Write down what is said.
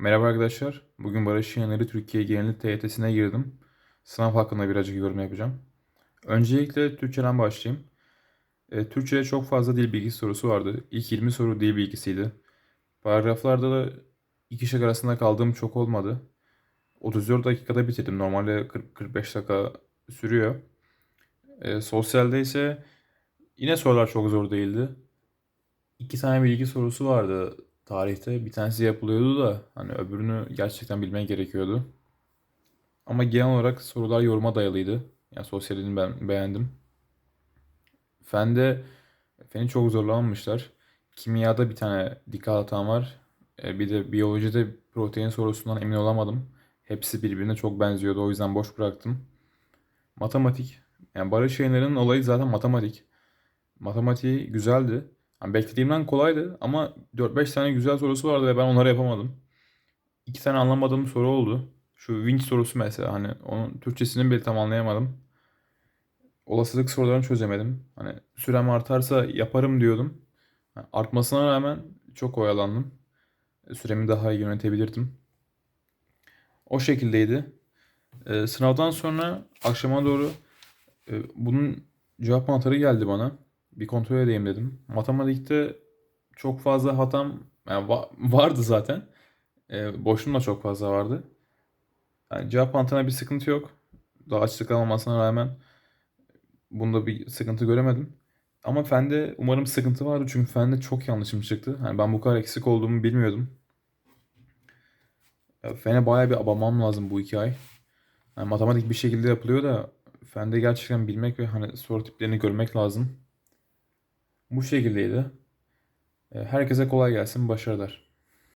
Merhaba arkadaşlar. Bugün Barış Yener'i Türkiye Genellik TYT'sine girdim. Sınav hakkında birazcık yorum yapacağım. Öncelikle Türkçeden başlayayım. E, Türkçe'de çok fazla dil bilgisi sorusu vardı. İlk 20 soru dil bilgisiydi. Paragraflarda da iki şık arasında kaldığım çok olmadı. 34 dakikada bitirdim. Normalde 40-45 dakika sürüyor. E, sosyalde ise yine sorular çok zor değildi. İki tane bilgi sorusu vardı tarihte. Bir tanesi yapılıyordu da hani öbürünü gerçekten bilmen gerekiyordu. Ama genel olarak sorular yoruma dayalıydı. Yani sosyalini ben beğendim. Fende feni çok zorlamamışlar. Kimyada bir tane dikkat hatam var. E, bir de biyolojide protein sorusundan emin olamadım. Hepsi birbirine çok benziyordu. O yüzden boş bıraktım. Matematik. Yani Barış Yener'in olayı zaten matematik. Matematiği güzeldi. Yani beklediğimden kolaydı ama 4-5 tane güzel sorusu vardı ve ben onları yapamadım. İki tane anlamadığım soru oldu. Şu winch sorusu mesela hani onun Türkçesini bile tam anlayamadım. Olasılık sorularını çözemedim. Hani sürem artarsa yaparım diyordum. Yani artmasına rağmen çok oyalandım. Süremi daha iyi yönetebilirdim. O şekildeydi. Ee, sınavdan sonra akşama doğru e, bunun cevap anahtarı geldi bana. Bir kontrol edeyim dedim. Matematikte çok fazla hatam yani va- vardı zaten. E, boşluğum da çok fazla vardı. Yani cevap mantığına bir sıkıntı yok. Daha açık olmamasına rağmen bunda bir sıkıntı göremedim. Ama fende umarım sıkıntı vardı çünkü fende çok yanlışım çıktı. Yani ben bu kadar eksik olduğumu bilmiyordum. Ya Fene bayağı bir abamam lazım bu iki ay. Yani matematik bir şekilde yapılıyor da fende gerçekten bilmek ve hani soru tiplerini görmek lazım. Bu şekildeydi. E, Herkese kolay gelsin, başarılar.